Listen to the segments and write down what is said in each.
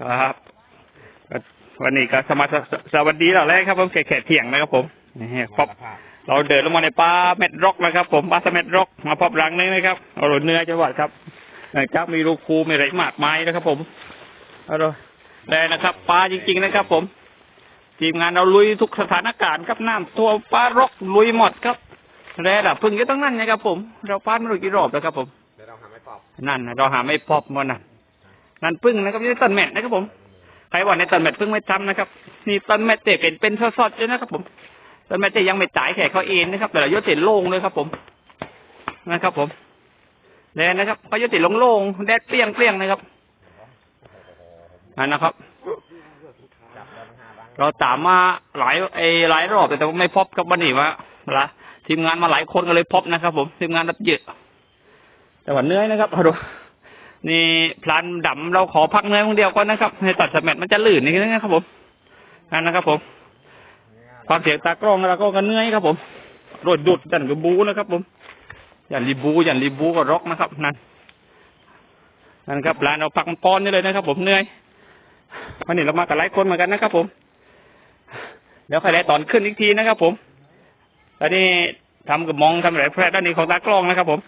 ครับวันนี้ก็สมาสสวัสดีเราแล้วครับผมแขกเที่ยงนะครับผมนี่พบเราเดินลงมาในป่าเม็ดร็อกนะครับ ผมป่าสเม็ดร็อกมาพบรังนึงนะครับเอาหลุดเนื้อจังหวัดครับหลังจากมีลูกคูมีไรมากมายนะครับ ผมเอาดูเลยนะครับปลาจริง ๆ นะครับ ผมทีมงานเราลุยทุกสถานการณ์ครับน้ำท่วมปลารกลุยหมดครับแร่ดับพึ่งก็ต้องนั่นนะครับ ผม เราพลาดไม่รู้กี่รอบแล้วครับ ผมเดี๋ยวเราหาไม่ตอบนั่นน่ะเราหาไม่พบมันนั่น นั่นพึ่งนะครับนี่ต้นแมทนะครับผมใครว่าในต้นแมทพึ่งไม่ทำนะครับนี่ต้นแมทเตะเป็นเป็นซอดๆเลยนะครับ ผมต้นแมทเตะยังไม่จ่ายแขกเขาเองนะครับ แต่เรายศเตะโล่งเลยครับ ผมนะครับ ผมแดนนะครับเขายศเตะโล่งๆแดดเปรี้ยงเปรี้ยงๆนะครับนั่นนะครับ เราตามมาหลายไอ้หลายรอบแต่แต่ว่าไม่พบครับวันนี้ว่าละทีมงานมาหลายคนก็เลยพบนะครับ ผมทีมงานรับเยอะแต่ว่าเนื่อนะครับเอาดู นี่พลันดำเราขอพักเนื่อคนเดียวก่อนนะครับในตัดสแมทมันจะลื่นนิดนึงนะครับผมนั่นนะครับผม ความเสียงตากล้องแล้วก็กันเนื่อยครับ ผมรถดุดยันกับบูนะครับ ผมยันรีบูยันรีบูก็ร็อกนะครับ นั่นนั่นครับพลันเราพักมันปอนนี่เลยนะครับ ผมเนื่อยวันนี้เรามากับหลายคนเหมือนกันนะครับ ผม เดี๋ยวใครได้ตอนขึ้นอีกทีนะครับ ผมตอนนี้ทำกับมองทำอะไรแพร่ด้านนี้ของตากล้องนะครับ ผม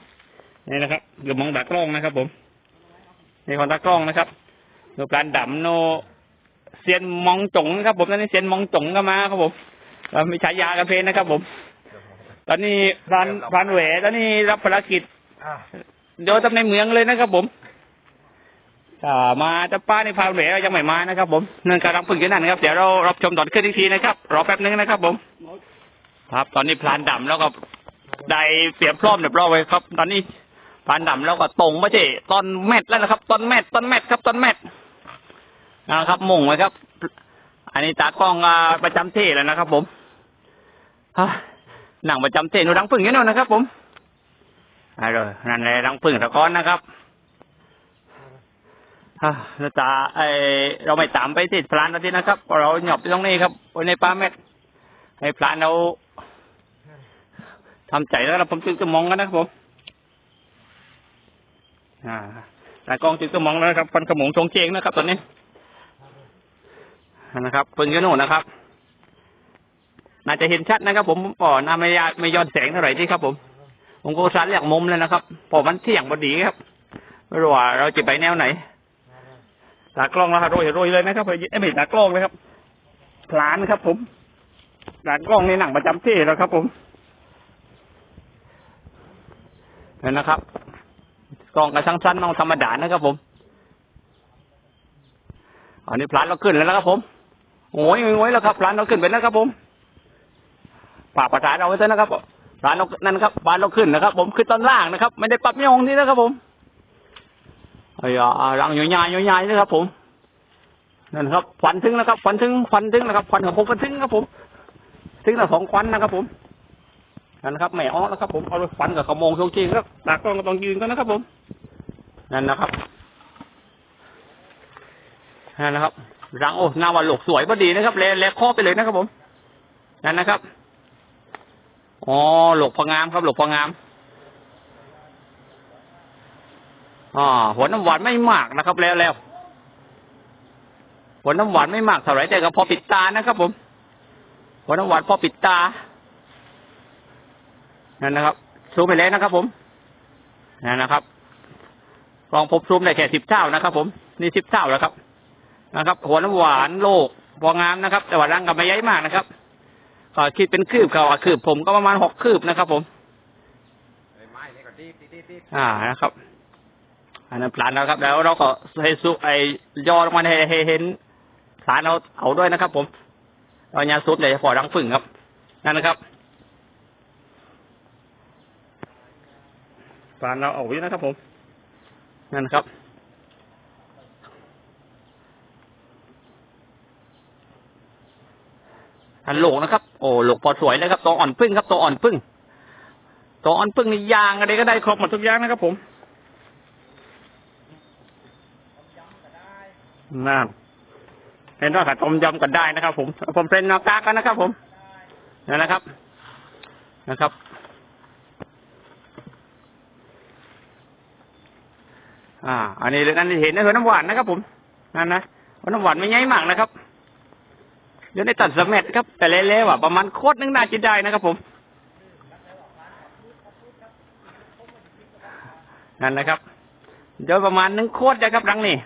นี่นะครับกับมองตากล้องนะครับ ผม นี่ของตากล้องนะครับดูการดำโนเซียนมองจงนะครับ ผมตอนนี้เซียนมองจงก็มาครับผมเรามีฉายากันเพลงนะครับ ผม ตอนนี้พรานพรานแหวตอนนี้รับภารกิจเดี๋ยวทำในเมืองเลยนะครับ ผมถ้ามาจะป้าในพาเหวยังไม่มานะครับ ผมเนื่องจากรับพึ่งกันนั่นครับเดี๋ยวเรารับชมตอนขึ้นอีกทีนะครับรอแป๊บนึงนะครับ ผม ครับ ตอนนี้พลานดำแล้วก็ได้เตรียมพร้อมเรียบร้อยไว้ครับ ตอนนี้ พลานดำแล้วก็ตรงไม่ใช่ตอนแมทแล้วนะครับ ตอนแมทตอนแมทครับ ตอนแมทนะครับมุ่งไว้ครับ อันนี้ตากล้องประจำที่แล้วนะครับ ผมหนังประจำที่หนูรังพึ่งกันหน่อยนะครับ ผมอะเลยนั่นเลยรังพึ่งตะก้อนนะครับฮ่าเราจะไอเราไม่ตามไปที่พลานเราทีนะครับ เราหยอบไปตรงนี้ครับไว้ในป่าเม็ดให้พลานเราทำใจแล้วเราผมจึงจะมองกันนะครับผม อ่าตากล้องจึงจะมองแล้วนะครับฟันขมงชงเจงนะครับ ตอนนี้นะครับพึ่งกันโน่นะครับ น่าจะเห็นชัดนะครับ ผมป่อนาไม่ยาไม่ย้อนแสงเท่าไหร่ที่ครับ ผม ผมก็สันเรียกมุมเลยนะครับพอมันเที่ยงพอดีครับไม่รู้ว่าเราจะไปแนวไหนตากล้องแล้วครับโรยโรยเลยนะครับไม่ใช่ตากล้องเลยครับพลานครับ ผมตากล้องในหนังประจำที่แล้วครับ ผมเห็นนะครับ กองกระชังสั้นน้องธรรมดานะครับผมอันนี้พลานเราขึ้นแล้วนะครับผมโอ้ยโอ้ยแล้วครับพลานเราขึ้นไปแล้วครับผมฝากประสานเราไว้ด้วยนะครับร้านเรานั่นครับบ้านเราขึ้นนะครับ ผมขึ้นตอนล่างนะครับ ไม่ได้ปรับยองนี่นะครับ ผมไอ้ยารังอยู่ยายอยู่ยายนะครับ ผมนั่นครับควันถึงนะครับควันถึงควันถึงนะครับควันของผมก็ถึงครับผมถึงละสองควันนะครับ ผมนั่นครับไม่อ้อแล้วครับ ผมเอาควันกับขโมงโชงจริงครับตากล้องก็ต้องยืนกันนะครับผม นั่นนะครับนั่นนะครับรังโอ้หน้าวันหลกสวยพอดีนะครับเลเลข้อไปเลยนะครับ ผม นั่นนะครับอ๋อหลกพองามครับหลกพองามอ๋อหัวน้ำหวานไม่มากนะครับ แล้วแล้วหัวน้ำหวานไม่มากเท่าไหร่แต่ก็พอปิดตานะครับ ผมหัวน้ำหวานพอปิดตานั่นนะครับซูมไปเลยนะครับ ผมนั่นนะครับ ลองพบซูมได้แค่สิบเท่านะครับ ผมนี่สิบเท่าแล้วครับนะครับ หัวน้ำหวานโลกพองามนะครับ แต่ว่ารังกับไม่ใหญ่มากนะครับก็คิดเป็นคืบเขาอะคืบผมก็ประมาณหกคืบนะครับ ผมไอ้ไม้นี่ก็ดีดีดีดีอ่านะครับ อันนั้นพลานแล้วครับ แล้วเราก็ให้สุไอย่อลงมาให้ให้เห็นพลานเราเอาด้วยนะครับ ผมเรายาซุดเลยพอรังฝึ่งครับ นั่นนะครับพลานเราเอาไว้นะครับผม นั่นครับ อันโหลกนะครับ โอ้โหลกพอสวยเลยครับ ตัวอ่อนพึ่งครับ ตัวอ่อนพึ่ง ตัวอ่อนพึ่งนี่ยางอะไรก็ได้ครบหมดทุกอย่างนะครับผมนั่นเห็นว่าขัดต้มยำกันได้นะครับ ผม ผมเป็นนากากันนะครับ ผมนั่นนะครับ นะครับ อ่า อันนี้เลยนั่นเห็นนะเห็นน้ำหวานนะครับ ผมนั่นนะเพราน้ำหวานไม่ใหญ่มากนะครับเดี๋ยวในตัดสเม็ดครับ แต่เละๆว่ะประมาณโคตรนึงน่าจะได้นะครับผมนั่นนะครับเดี๋ยวประมาณนึ่งโคตรนะครับรังนี่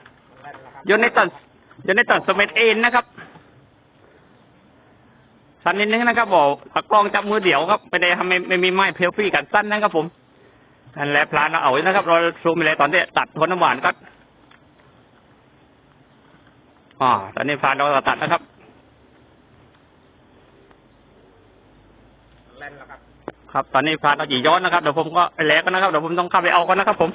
แล่นแล้วครับโยนในตัดโยนในตัดสเม็ดเอ็นนะครับสั้นนิดนึงนะครับบอกกล้องจับมือเดี่ยวครับไม่ได้ทำไม่ไม่มีไม้เพลฟี่กันสั้นนะครับผม นั่นแหละพลานเราเอาไว้นะครับ เราซูมไปเลยตอนที่ตัดทนน้ำหวานก็อ่าตอนนี้พลานเราตัดนะครับแล่นแล้วครับ ครับ ตอนนี้พลานเราจีย้อนนะครับเดี๋ยวผมก็ไปแล้วกันนะครับเดี๋ยวผมต้องเข้าไปเอากันนะครับผม